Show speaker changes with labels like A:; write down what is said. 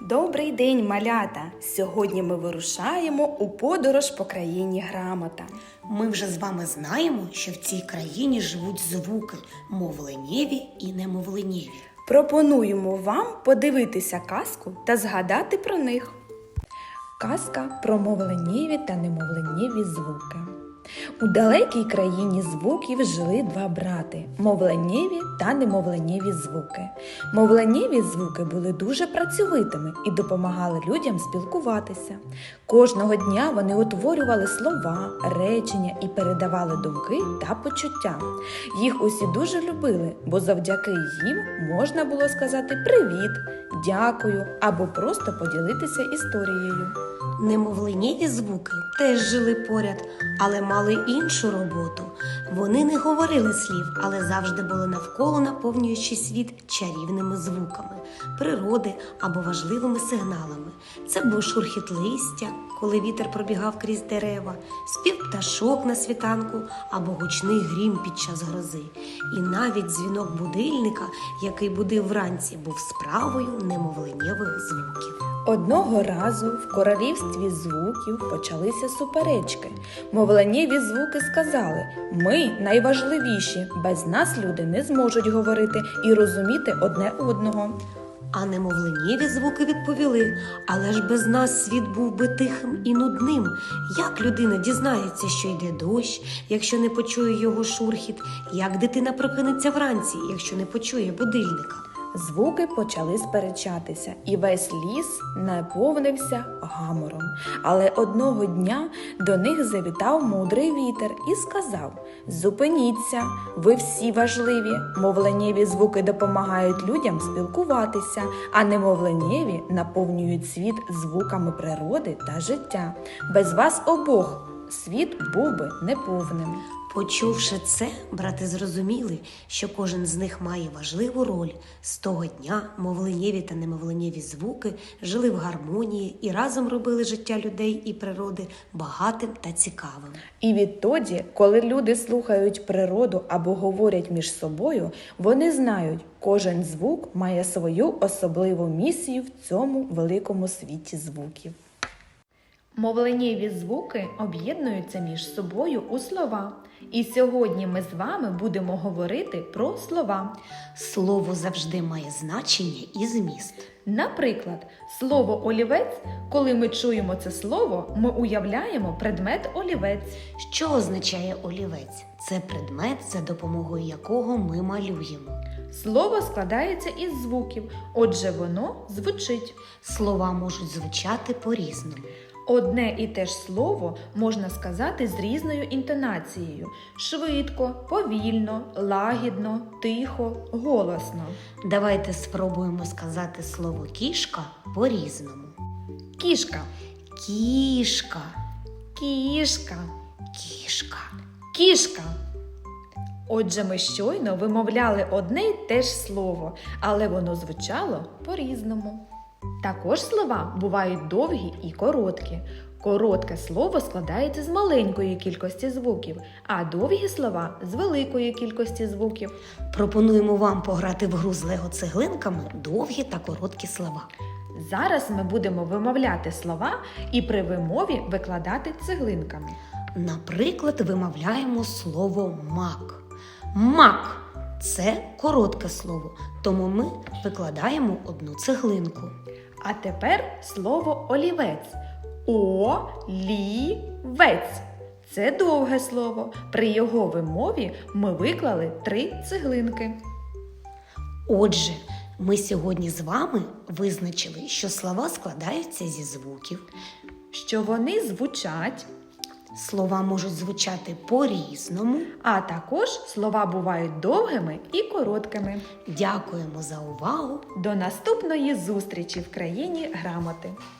A: Добрий день, малята! Сьогодні ми вирушаємо у подорож по країні грамота.
B: Ми вже з вами знаємо, що в цій країні живуть звуки мовленєві і немовленєві.
A: Пропонуємо вам подивитися казку та згадати про них. Казка про мовленнєві та немовленнєві звуки. У далекій країні звуків жили два брати мовленнєві та немовленєві звуки. Мовленєві звуки були дуже працьовитими і допомагали людям спілкуватися. Кожного дня вони утворювали слова, речення і передавали думки та почуття. Їх усі дуже любили, бо завдяки їм можна було сказати привіт, дякую або просто поділитися історією.
B: Немовленєві звуки теж жили поряд, але мали іншу роботу. Вони не говорили слів, але завжди були навколо наповнюючи світ чарівними звуками, природи або важливими сигналами. Це був шурхіт листя, коли вітер пробігав крізь дерева, спів пташок на світанку або гучний грім під час грози. І навіть дзвінок будильника, який будив вранці, був справою немовленєвих звуків.
A: Одного разу в королівстві звуків почалися суперечки. Мовленнєві звуки сказали: ми найважливіші, без нас люди не зможуть говорити і розуміти одне одного.
B: А немовленіві звуки відповіли: але ж без нас світ був би тихим і нудним. Як людина дізнається, що йде дощ, якщо не почує його шурхіт? Як дитина прокинеться вранці, якщо не почує будильника?
A: Звуки почали сперечатися, і весь ліс наповнився гамором. Але одного дня до них завітав мудрий вітер і сказав: Зупиніться, ви всі важливі. Мовленєві звуки допомагають людям спілкуватися, а немовленєві наповнюють світ звуками природи та життя. Без вас обох світ був би неповним.
B: Почувши це, брати зрозуміли, що кожен з них має важливу роль. З того дня мовленєві та немовленєві звуки жили в гармонії і разом робили життя людей і природи багатим та цікавим.
A: І відтоді, коли люди слухають природу або говорять між собою, вони знають, кожен звук має свою особливу місію в цьому великому світі звуків. Мовленєві звуки об'єднуються між собою у слова. І сьогодні ми з вами будемо говорити про слова.
B: Слово завжди має значення і зміст.
A: Наприклад, слово олівець, коли ми чуємо це слово, ми уявляємо предмет олівець.
B: Що означає олівець? Це предмет, за допомогою якого ми малюємо.
A: Слово складається із звуків, отже, воно звучить.
B: Слова можуть звучати по-різному.
A: Одне і те ж слово можна сказати з різною інтонацією: швидко, повільно, лагідно, тихо, голосно.
B: Давайте спробуємо сказати слово кішка по-різному.
A: Кішка,
B: Кішка,
A: кішка,
B: кішка.
A: кішка. Отже, ми щойно вимовляли одне й те ж слово, але воно звучало по-різному. Також слова бувають довгі і короткі. Коротке слово складається з маленької кількості звуків, а довгі слова з великої кількості звуків.
B: Пропонуємо вам пограти в гру з лего цеглинками довгі та короткі слова.
A: Зараз ми будемо вимовляти слова і при вимові викладати цеглинками.
B: Наприклад, вимовляємо слово мак. Мак це коротке слово, тому ми викладаємо одну цеглинку.
A: А тепер слово олівець. Олівець. Це довге слово. При його вимові ми виклали три цеглинки.
B: Отже, ми сьогодні з вами визначили, що слова складаються зі звуків.
A: Що вони звучать,
B: Слова можуть звучати по-різному.
A: а також слова бувають довгими і короткими.
B: Дякуємо за увагу!
A: До наступної зустрічі в країні грамоти.